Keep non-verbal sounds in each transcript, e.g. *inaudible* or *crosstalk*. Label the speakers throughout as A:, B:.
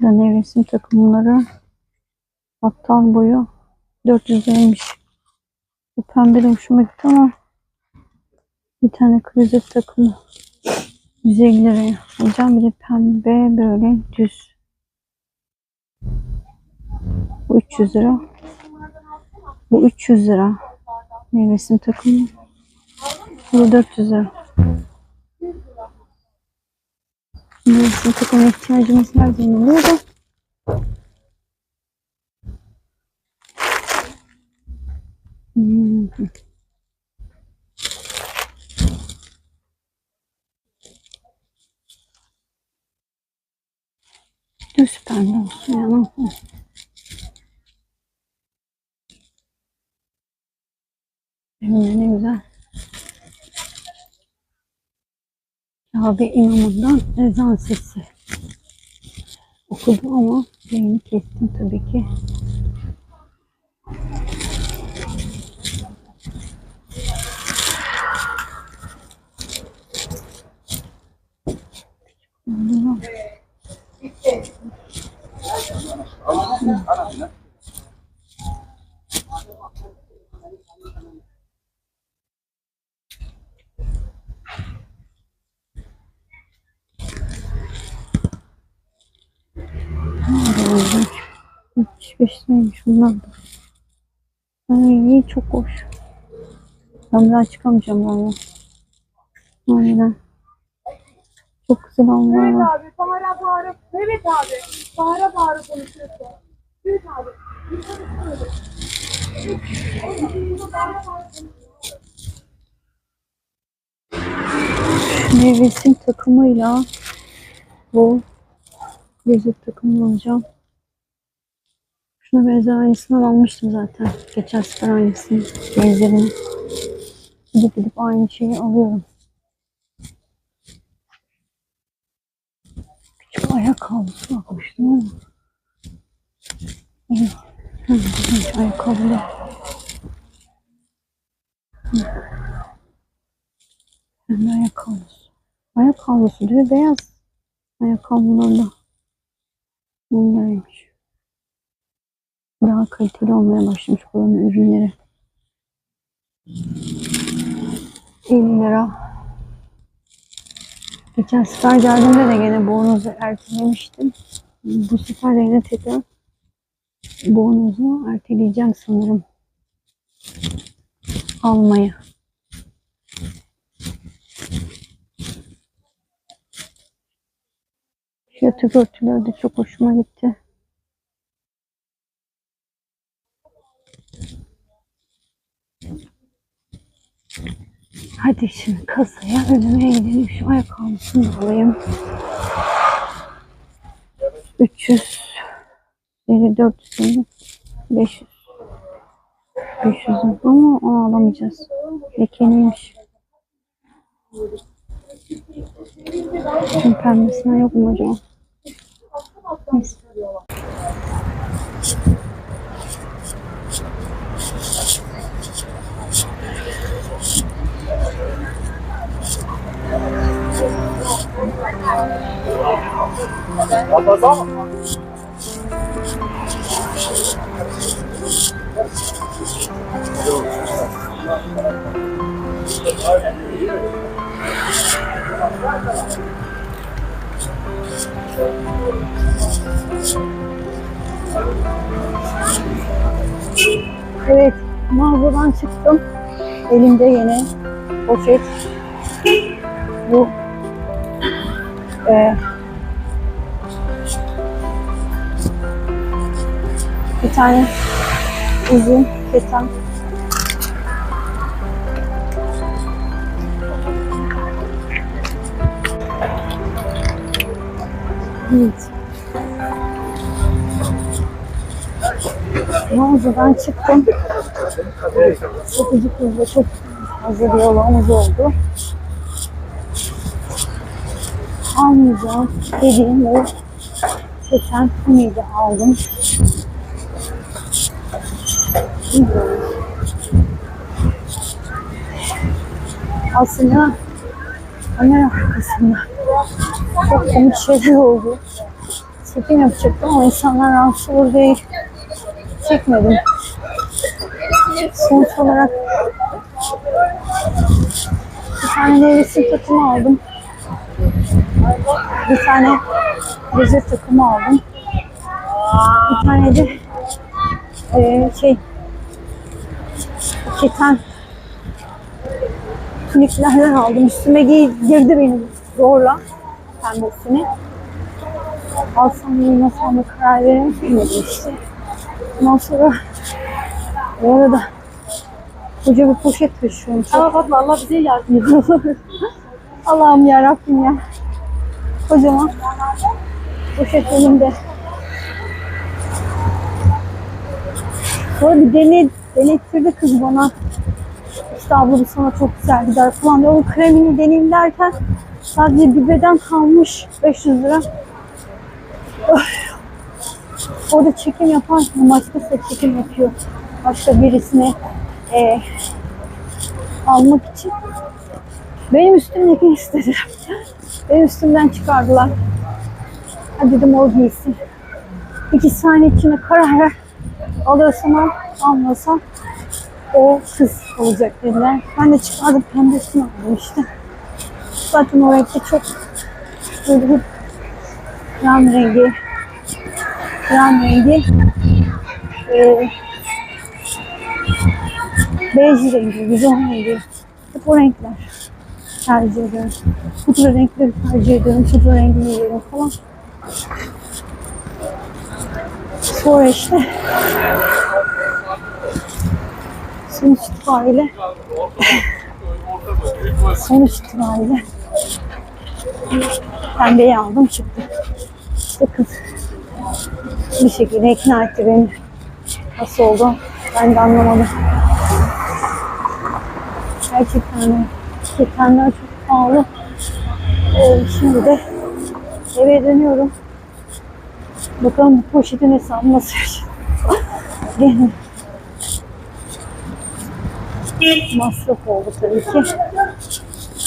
A: Nevresim takımları. Battal boyu 400 liraymış. Bu pembe de hoşuma gitti ama bir tane klozet takımı 150 liraya. Alacağım bir de pembe böyle düz. Bu 300 lira. Bu 300 lira. Nevresim takımı. Bu da 400 lira. Nevresim takımına ihtiyacımız var deniliyor da. Hmm. Düz pembe olsun ya. ne yapayım? Hem ne güzel. Kabe imamından ezan sesi. Okudum ama yayını kestim tabii ki. Bunu aldım. 75 liraymış bunlar da. Ay iyi çok hoş. Ben daha çıkamayacağım valla. Aynen. Çok güzel onlar
B: Evet abi, bağıra bağıra. Evet abi, bağıra bağıra konuşuyorsun. Evet abi.
A: Nevresim takımıyla bu lezzet takımını alacağım. Şuna benzer aynısını almıştım zaten. Geçen sefer aynısını, benzerini. Gidip gidip aynı şeyi alıyorum. Küçük ayak havlusu bakmıştım ama. İyi. Güzelmiş ayakkabılı. Hı. Hem ayak havlusu. Ayak havlusu diyor beyaz. Ayak havlularında. Bunlarmış. Daha kaliteli olmaya başlamış buranın ürünleri. 50 lira. Geçen sefer geldiğimde de gene bornozu ertelemiştim. Bu sefer de yine tekrar bornozu erteleyeceğim sanırım. Almayı. Şu yatak örtüleri de çok hoşuma gitti. Hadi şimdi kasaya ödemeye gidelim. Şu ayakkabısını alayım. 300 yani 400 mi? 500 500 mi? ama onu alamayacağız. Lekeliymiş. Şunun pembesinden yok mu acaba? Neyse. Evet, mağazadan çıktım. Elimde yine poşet. Bu e, bir tane uzun keten. Evet. Mağazadan çıktım. Satıcı kızla çok fazla diyalogumuz oldu. Almayacağım dediğim o keten kumiydi aldım. Aslında kamera arkasında çok komik şeyler oldu. çekim yapacaktım ama insanlar rahatsız olur diye çekmedim. Sonuç olarak bir tane nevresim takımı aldım. Bir tane gece takımı aldım. Bir tane de eee, şey keten tuniklerden aldım. Üstüme giydirdi beni zorla pembesini. Alsam mı yemesem mi karar veremedim işte. Ondan sonra bu arada koca bir poşet taşıyorum.
B: Ama Fatma Allah bize yardım etsin. *laughs*
A: Allah'ım ya Rabbim ya. Kocaman poşet elimde. Sonra bir dene, denettirdi kız bana. İşte abla bu sana çok güzel gider falan diye. Onun kremini deneyim derken sadece bir beden kalmış 500 lira. Orada çekim yaparken başkası çekim yapıyor. Başka birisine eee almak için. Benim üstümdekini istediler. *laughs* Benim üstümden çıkardılar. Hadi dedim o giysin. İki saniye içinde karar ver. Alıyorsan al, almıyorsan o kız olacak dediler. Ben de çıkardım pembesini aldım işte. Zaten o renkte çok böyle bir krem rengi krem rengi e, bej rengi, vizon rengi hep o renkler tercih ediyorum. Pudra renkleri tercih ediyorum. Pudra rengi giyiyorum falan. Sonra işte sonuç itibariyle *laughs* sonuç itibariyle pembeyi aldım çıktı. İşte kız bir şekilde ikna etti beni. Nasıl oldu ben de anlamadım. Gerçekten de ketenler çok pahalı. Ee, şimdi de eve dönüyorum. Bakalım bu poşetin hesabı nasıl Gene *laughs* masraf oldu tabii ki.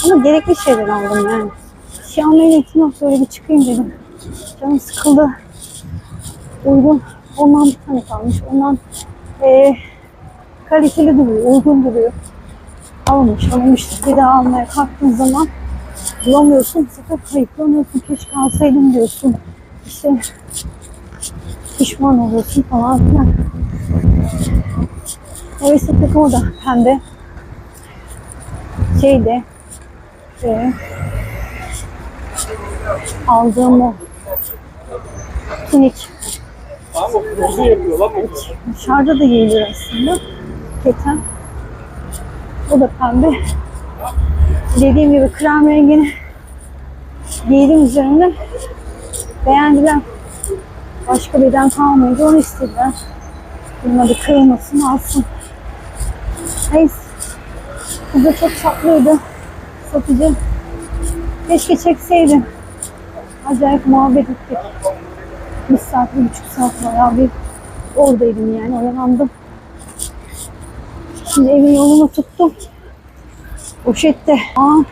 A: Ama gerekli şeyler aldım yani. Bir şey almaya niyetim yok. Böyle bir çıkayım dedim. Canım sıkıldı. Uygun. Ondan bir tane kalmış. Ondan eee kaliteli duruyor. Uygun duruyor. Almış, almış. Bir daha almaya kalktığın zaman bulamıyorsun. Bu sefer kayıplanıyorsun. Keşke alsaydım diyorsun. İşte pişman oluyorsun falan filan. Neyse takımı da pembe. Şeyde e, aldığım o
C: yapıyor lan bu.
A: dışarıda da giyilir aslında. Keten. O da pembe. Dediğim gibi krem rengini giydim üzerinde. Beğendiler. Başka beden kalmayınca onu istediler. Bunun adı kırılmasın alsın. Neyse. Kız da çok tatlıydı. Satıcı. Keşke çekseydim. Acayip muhabbet ettik. Bir saat, bir buçuk saat bayağı bir oradaydım yani. Oyalandım. Şimdi evin yolunu tuttum. Poşette. Aa,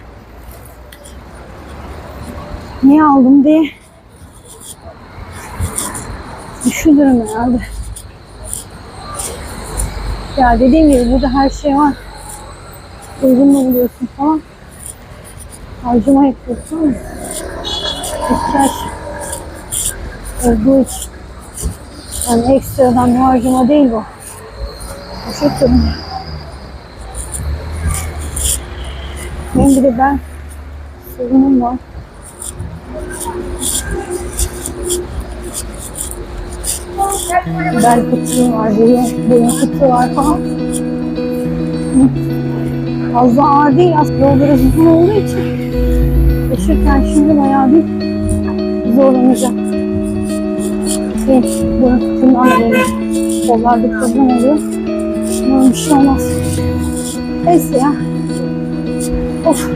A: niye aldım diye düşünürüm herhalde. Ya dediğim gibi burada her şey var. Uygun mu buluyorsun falan. Harcama yapıyorsun ihtiyaç olduğu için. Yani ekstradan bir harcama değil bu. Teşekkür ederim. Benim bir de ben sorunum var. Bel fıtığı var, boyun, boyun fıtığı var falan. Fazla ağır değil aslında biraz uzun olduğu için. Taşırken şimdi bayağı bir zorlanacağım. Şey, boyun fıtığından da benim kollarda problem oluyor. Umarım bir şey olmaz. Neyse ya. Of.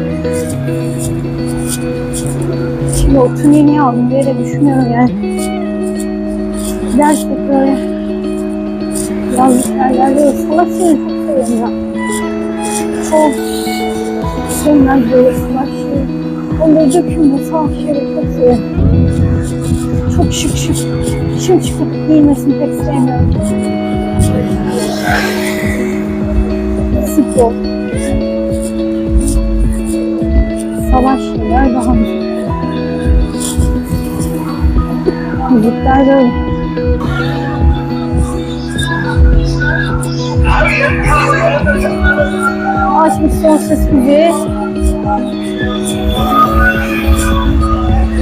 A: Şimdi o tüneyi niye aldım diye de düşünüyorum yani. Gerçekten böyle yazlık yerlerde de salak şeyi çok seviyorum ya. Çok sevmez böyle salak şeyi. Onları dökümde salak şeyleri çok seviyorum.
D: çok şık şık. Şık şık giymesini pek sevmiyorum. Spor. Savaş şeyler daha güzel. Müzikler de öyle. Açmış son ses müziği.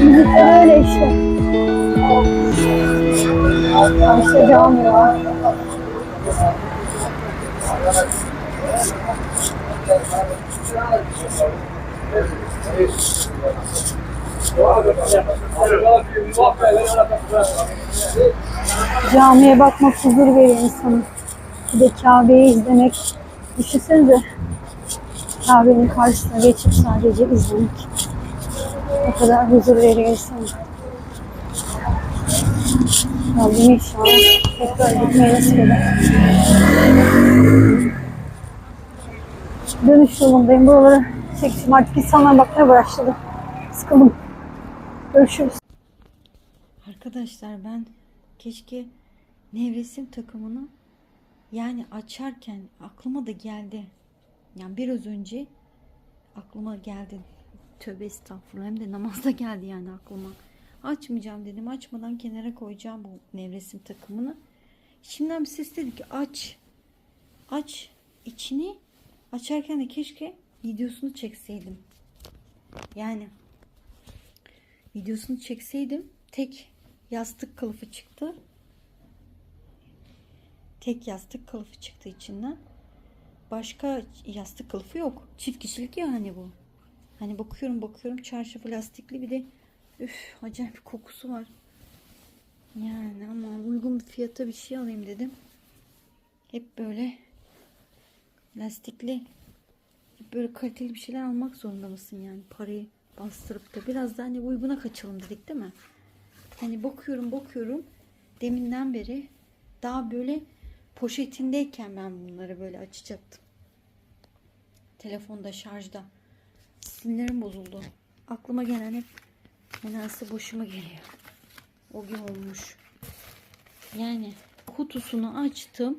D: Müzikler öyle işte. Ayşe cami var. Camiye bakmak huzur veriyor insana. Bir de Kabe'yi izlemek. Düşünsenize. Kabe'nin karşısına geçip sadece izlemek. O kadar huzur veriyor insana. Rabbim inşallah tekrar gitmeyi nasip eder. Dönüş yolundayım. Buraları çektim. Artık insanlar bakmaya başladı. Sıkıldım. Görüşürüz.
A: Arkadaşlar ben keşke nevresim takımını yani açarken aklıma da geldi. Yani biraz önce aklıma geldi. Tövbe estağfurullah hem de namazda geldi yani aklıma. Açmayacağım dedim. Açmadan kenara koyacağım bu nevresim takımını. Şimdiden bir ses dedi ki aç. Aç içini açarken de keşke videosunu çekseydim. Yani videosunu çekseydim tek yastık kılıfı çıktı. Tek yastık kılıfı çıktı içinden. Başka yastık kılıfı yok. Çift kişilik ya hani bu. Hani bakıyorum bakıyorum çarşafı lastikli bir de üf acayip bir kokusu var. Yani ama uygun bir fiyata bir şey alayım dedim. Hep böyle lastikli böyle kaliteli bir şeyler almak zorunda mısın yani parayı bastırıp da biraz da hani uyguna kaçalım dedik değil mi? Hani bakıyorum bakıyorum deminden beri daha böyle poşetindeyken ben bunları böyle açacaktım. Telefonda şarjda. Sinirlerim bozuldu. Aklıma gelen hep nedense boşuma geliyor. O gün olmuş. Yani kutusunu açtım.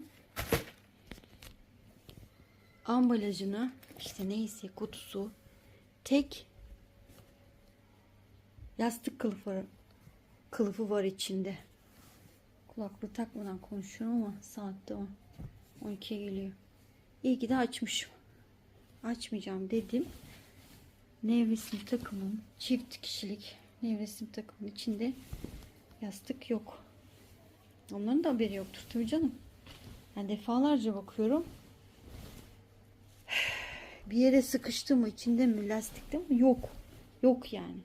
A: Ambalajını işte neyse kutusu tek yastık kılıfı kılıfı var içinde. Kulaklığı takmadan konuşuyorum ama saatte 10. 12'ye geliyor. İyi ki de açmışım. Açmayacağım dedim. Nevresim takımın çift kişilik nevresim takımın içinde yastık yok. Onların da haberi yoktur tabii canım. Ben defalarca bakıyorum. Bir yere sıkıştı mı içinde mi lastikte mi? Yok. Yok yani.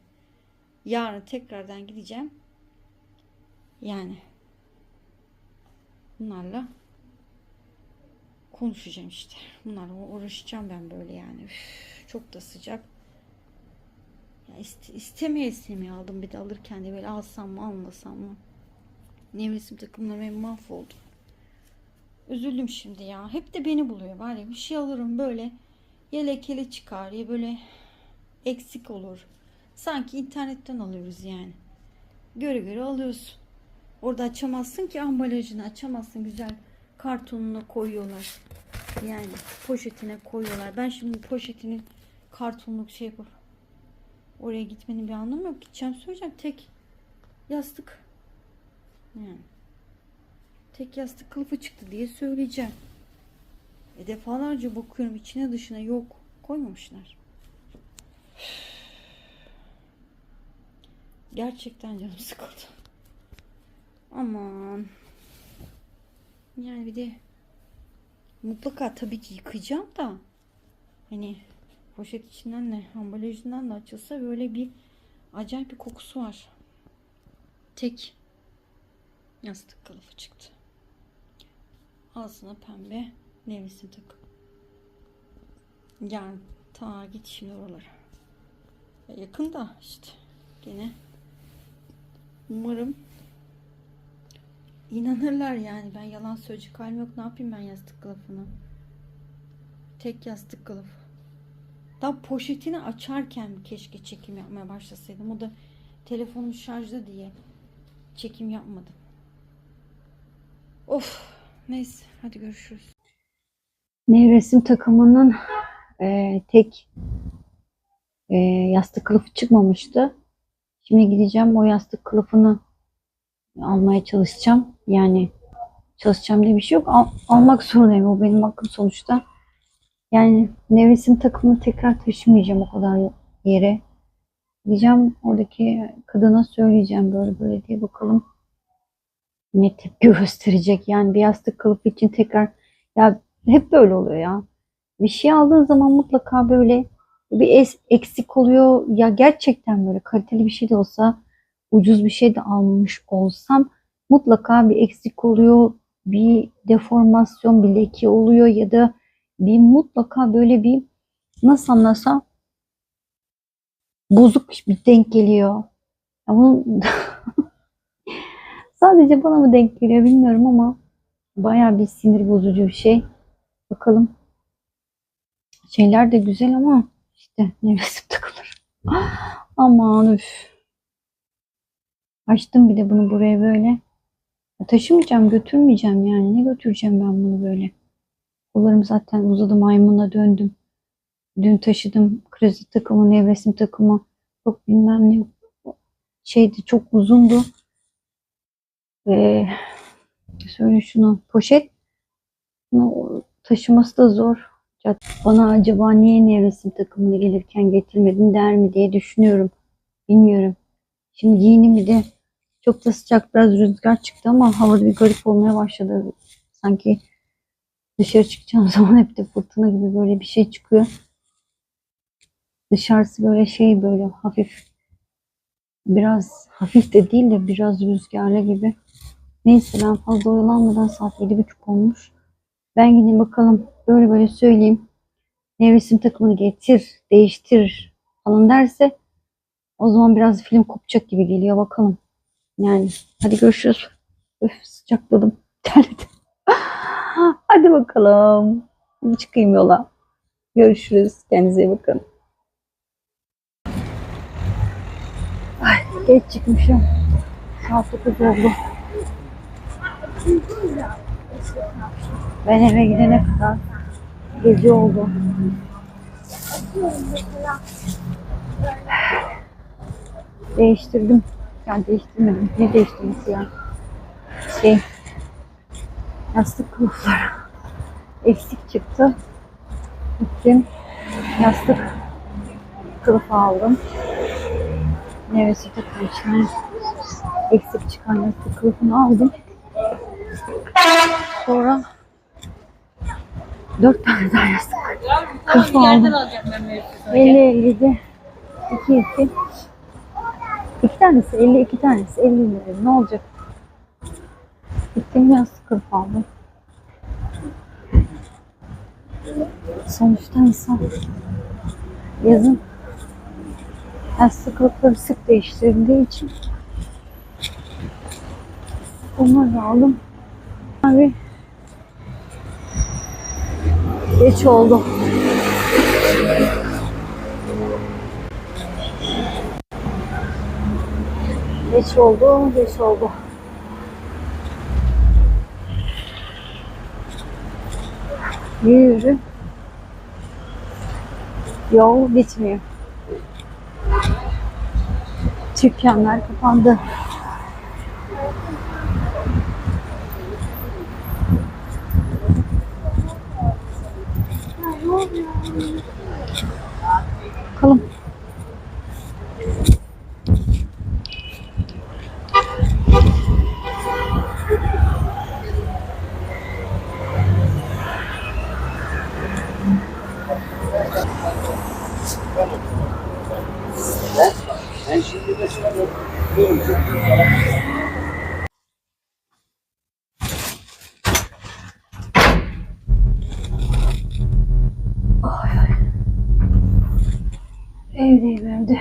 A: Yarın tekrardan gideceğim. Yani bunlarla konuşacağım işte. Bunlarla uğraşacağım ben böyle yani. Üf, çok da sıcak. Ya iste, istemeye istemeye aldım bir de alırken de böyle alsam mı almasam mı? Nevresim takımla ben mahvoldum. Üzüldüm şimdi ya. Hep de beni buluyor. Var ya bir şey alırım böyle ya lekeli çıkar ya böyle eksik olur. Sanki internetten alıyoruz yani. Göre göre alıyorsun. Orada açamazsın ki ambalajını açamazsın güzel kartonuna koyuyorlar. Yani poşetine koyuyorlar. Ben şimdi poşetinin kartonluk şey yapıp oraya gitmenin bir anlamı yok. Gideceğim söyleyeceğim tek yastık. Yani tek yastık kılıfı çıktı diye söyleyeceğim. E defalarca bakıyorum içine dışına yok koymamışlar. Gerçekten canım sıkıldı. Aman. Yani bir de mutlaka tabii ki yıkayacağım da hani poşet içinden de ambalajından da açılsa böyle bir acayip bir kokusu var. Tek yastık kılıfı çıktı. Ağzına pembe nevresim takım. Yani ta git şimdi oralara. Ya yakın da işte gene umarım inanırlar yani ben yalan söyleyecek halim yok ne yapayım ben yastık kılıfını tek yastık kılıfı daha poşetini açarken keşke çekim yapmaya başlasaydım o da telefonum şarjda diye
E: çekim yapmadım. Of neyse hadi görüşürüz.
A: Nevresim takımının e, tek e, yastık kılıfı çıkmamıştı. Şimdi gideceğim o yastık kılıfını almaya çalışacağım. Yani çalışacağım diye bir şey yok. Al- almak zorundayım. O benim hakkım sonuçta. Yani nevresim takımını tekrar taşımayacağım o kadar yere. Gideceğim oradaki kadına söyleyeceğim böyle böyle diye bakalım ne tepki gösterecek. Yani bir yastık kılıfı için tekrar ya hep böyle oluyor ya. Bir şey aldığın zaman mutlaka böyle bir es- eksik oluyor. Ya gerçekten böyle kaliteli bir şey de olsa ucuz bir şey de almış olsam mutlaka bir eksik oluyor. Bir deformasyon, bir leke oluyor ya da bir mutlaka böyle bir nasıl anlasam bozuk bir denk geliyor. Ya bunun *laughs* sadece bana mı denk geliyor bilmiyorum ama bayağı bir sinir bozucu bir şey. Bakalım. Şeyler de güzel ama işte nevresim takılır. *laughs* Aman üf. Açtım bir de bunu buraya böyle. Ya Taşımayacağım, götürmeyeceğim yani. Ne götüreceğim ben bunu böyle? Kollarım zaten uzadı maymuna döndüm. Dün taşıdım kredi takımı, nevresim takımı. Çok bilmem ne. Şeydi çok uzundu. Ve söyle şunu poşet. Bunu taşıması da zor. Bana acaba niye nevresim takımını gelirken getirmedin der mi diye düşünüyorum. Bilmiyorum. Şimdi giyinim bir de çok da sıcak biraz rüzgar çıktı ama havada bir garip olmaya başladı. Sanki dışarı çıkacağım *laughs* zaman hep de fırtına gibi böyle bir şey çıkıyor. Dışarısı böyle şey böyle hafif biraz hafif de değil de biraz rüzgarlı gibi. Neyse ben fazla oyalanmadan saat yedi buçuk olmuş. Ben gideyim bakalım böyle böyle söyleyeyim. Nevresim takımını getir, değiştir falan derse o zaman biraz film kopacak gibi geliyor bakalım. Yani hadi görüşürüz. Öf sıcakladım. *laughs* Terledim. hadi bakalım. Çıkayım yola. Görüşürüz. Kendinize iyi bakın. Ay, geç çıkmışım. Saat 9 oldu. Ben eve gidene kadar gece oldu. Değiştirdim. Yani değiştirmedim. Ne değiştirmesi ya? Şey, yastık kılıfları eksik çıktı. Gittim. Yastık kılıfı aldım. Nevesi takım içine eksik çıkan yastık kılıfını aldım. Sonra dört tane daha yastık kılıfı aldım. 50 57 2 2 İki tanesi 50 iki tanesi 50 lira ne olacak? Gittim yastık kılıfı aldım. Sonuçta insan yazın kılıfları sık değiştirildiği için onları aldım. Abi geç oldu. Geç oldu, geç oldu. Yürü. Yol bitmiyor. Dükkanlar kapandı. Bakalım. Evdeyim evde.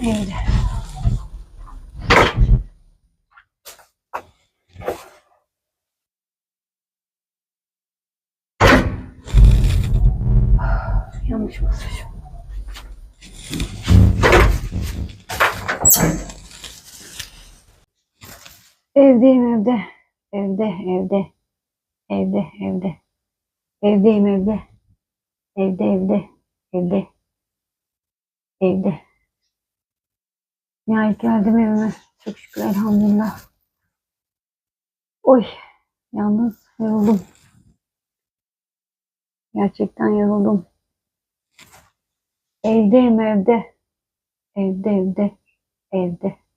A: Evde. Yanlış basmışım. Evde. Evde, evde. Evde, evde. Evdeyim evde. Evde, evde. Evde. Evde. Nihayet geldim evime. Çok şükür elhamdülillah. Oy. Yalnız yoruldum. Gerçekten yoruldum. Evdeyim evde. Evde, evde. Evde.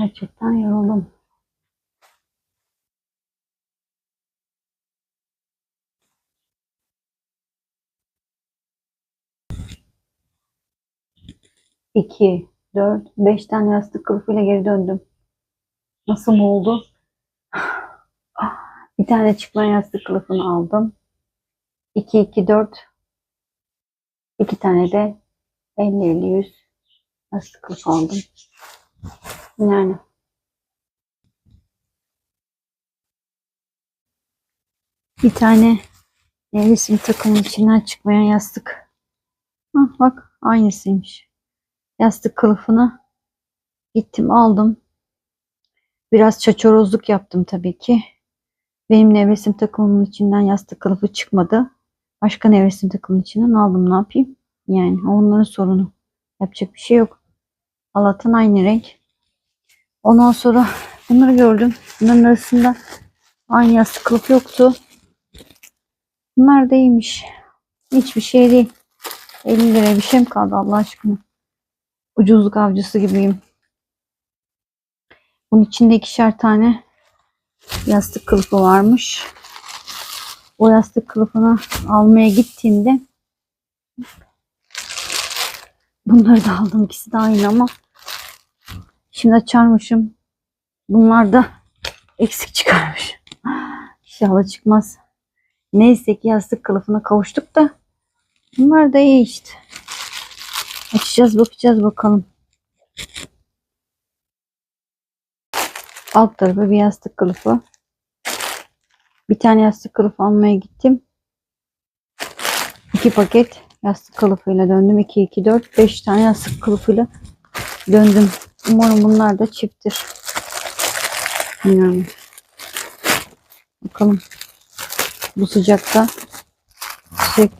A: Gerçekten yoruldum. İki, dört, beş tane yastık kılıfıyla geri döndüm. Nasıl mı oldu? *sighs* Bir tane çıkmayan yastık kılıfını aldım. 2, 2, 4. İki tane de 50, 50, 100 yastık kılıfı aldım. Yani bir tane nevresim takımın içinden çıkmayan yastık. Hah, bak aynısıymış. Yastık kılıfını gittim aldım. Biraz çaçorozluk yaptım tabii ki. Benim nevresim takımımın içinden yastık kılıfı çıkmadı. Başka nevresim takımının içinden aldım ne yapayım? Yani onların sorunu. Yapacak bir şey yok. Allah'tan aynı renk. Ondan sonra bunları gördüm. Bunların arasında aynı yastık kılıf yoktu. Bunlar da iyiymiş. Hiçbir şey değil. 50 liraya bir şey mi kaldı Allah aşkına? Ucuzluk avcısı gibiyim. Bunun içinde ikişer tane yastık kılıfı varmış. O yastık kılıfını almaya gittiğimde bunları da aldım. İkisi de aynı ama şimdi açarmışım. Bunlar da eksik çıkarmış. İnşallah çıkmaz. Neyse ki yastık kılıfına kavuştuk da bunlar da iyi işte. Açacağız bakacağız bakalım. Alt tarafı bir yastık kılıfı. Bir tane yastık kılıfı almaya gittim. İki paket yastık kılıfıyla döndüm. 2, 2, 4, 5 tane yastık kılıfıyla döndüm. Umarım bunlar da çifttir. Yani. Bakalım. Bu sıcakta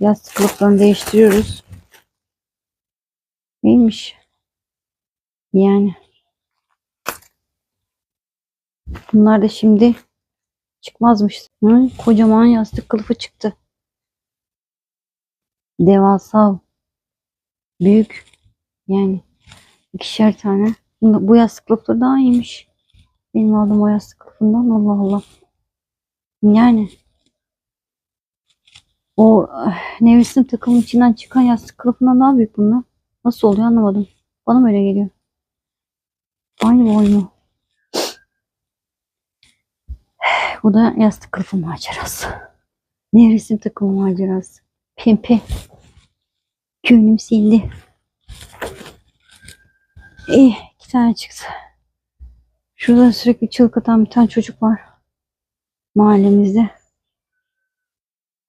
A: yastık kılıflarını değiştiriyoruz. Neymiş? Yani. Bunlar da şimdi çıkmazmış. Hı, kocaman yastık kılıfı çıktı. Devasa. Büyük. Yani ikişer tane. Bu yastık kılıfları daha iyiymiş. Benim aldığım o yastık kılıfından Allah Allah. Yani o eh, nevresim takımın içinden çıkan yastık kılıfından daha büyük bunlar. Nasıl oluyor anlamadım. Bana mı öyle geliyor? Aynı boy mu? *sighs* Bu da yastık kılıfı macerası. Nevresim takımı macerası. Pempe. Köyünüm sildi. İyi iki tane çıktı. Şurada sürekli çığlık atan bir tane çocuk var. Mahallemizde.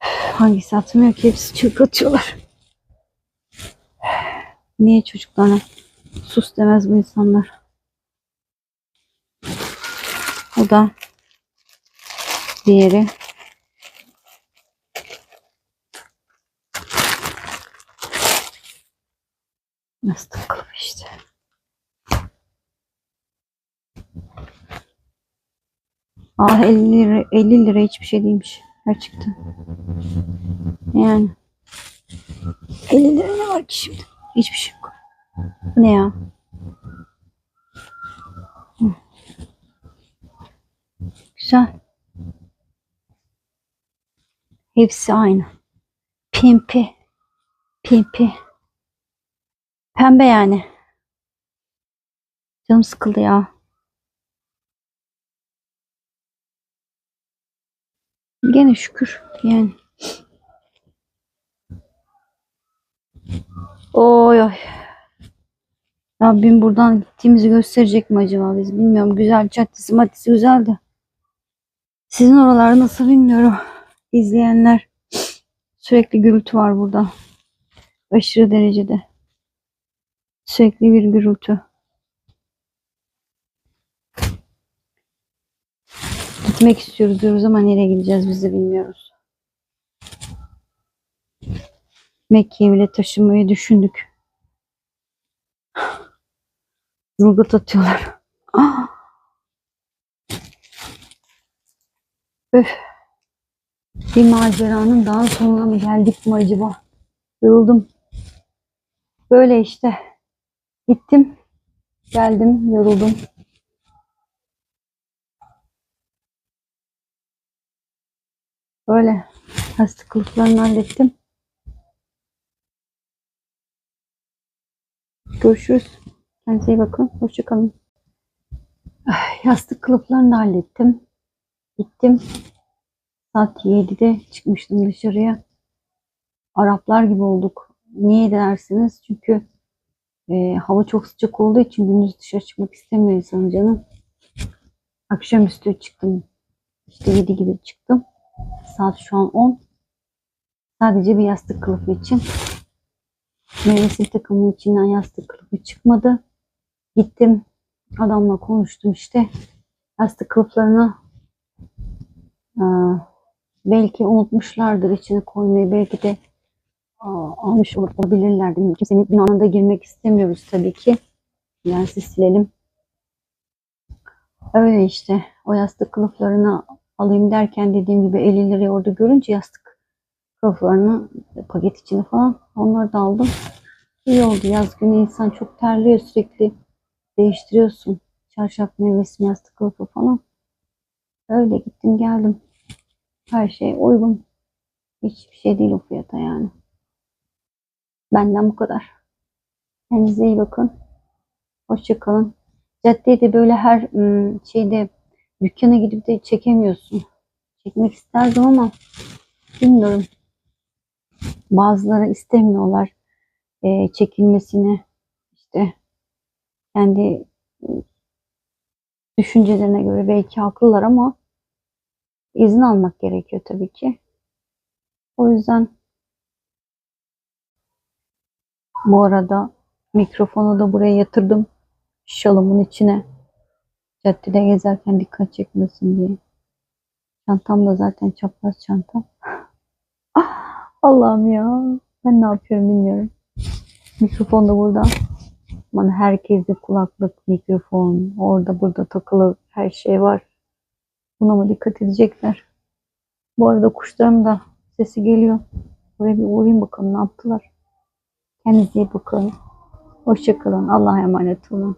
A: *sighs* Hangisi atmıyor ki hepsi çığlık atıyorlar. *sighs* Niye çocuklarına sus demez bu insanlar? O da diğeri. Yastık kılıfı işte. Aa 50 lira, 50 lira hiçbir şey değilmiş. Gerçekten. Yani. 50 lira ne var ki şimdi? Hiçbir şey yok. Ne ya? Hı. Güzel. Hepsi aynı. Pimpi. Pimpi. Pembe yani. Canım sıkıldı ya. Gene şükür yani. Oy oy. Rabbim buradan gittiğimizi gösterecek mi acaba biz bilmiyorum. Güzel caddesi maddesi güzel de. Sizin oralar nasıl bilmiyorum. İzleyenler sürekli gürültü var burada. Aşırı derecede. Sürekli bir gürültü. Gitmek istiyoruz diyoruz ama nereye gideceğiz biz de bilmiyoruz. Mekke'ye bile taşınmayı düşündük. Zılgıt atıyorlar. Ah! Öf. Bir maceranın daha sonuna mı geldik mi acaba? Yoruldum. Böyle işte. Gittim. Geldim. Yoruldum. Böyle. Yastık kılıflarını hallettim. Görüşürüz. Kendinize iyi bakın. Hoşçakalın. Ah, Yastık kılıflarını hallettim. Gittim. Saat 7'de çıkmıştım dışarıya. Araplar gibi olduk. Niye dersiniz? Çünkü e, hava çok sıcak olduğu için gündüz dışarı çıkmak istemiyor insanın canım. Akşamüstü çıktım. İşte 7 gibi çıktım. Saat şu an 10. Sadece bir yastık kılıfı için. Meyvesil takımın içinden yastık kılıfı çıkmadı. Gittim. Adamla konuştum işte. Yastık kılıflarını aa, belki unutmuşlardır içine koymayı. Belki de aa, almış ol- olabilirler. Değil mi? Kimsenin günahına da girmek istemiyoruz tabii ki. Siz silelim. Öyle işte. O yastık kılıflarını alayım derken dediğim gibi 50 liraya orada görünce yastık kılıflarını paket içine falan onları da aldım. İyi oldu. Yaz günü insan çok terliyor sürekli. Değiştiriyorsun. Çarşaf nevresim yastık kılıfı falan. Öyle gittim geldim. Her şey uygun. Hiçbir şey değil o fiyata yani. Benden bu kadar. Kendinize iyi bakın. Hoşçakalın. Caddeye de böyle her ım, şeyde dükkana gidip de çekemiyorsun. Çekmek isterdim ama bilmiyorum. Bazıları istemiyorlar e, çekilmesini işte kendi e, düşüncelerine göre belki haklılar ama izin almak gerekiyor tabii ki. O yüzden bu arada mikrofonu da buraya yatırdım. Şalımın içine. Caddede gezerken dikkat çekmesin diye. Çantam da zaten çapraz çantam. *laughs* Ah, Allah'ım ya. Ben ne yapıyorum bilmiyorum. Mikrofon da burada. Bana herkeste kulaklık, mikrofon, orada burada takılı her şey var. Buna mı dikkat edecekler? Bu arada kuşlarım da sesi geliyor. Buraya bir uğrayayım bakalım ne yaptılar. Kendinize iyi bakın. Hoşçakalın. Allah'a emanet olun.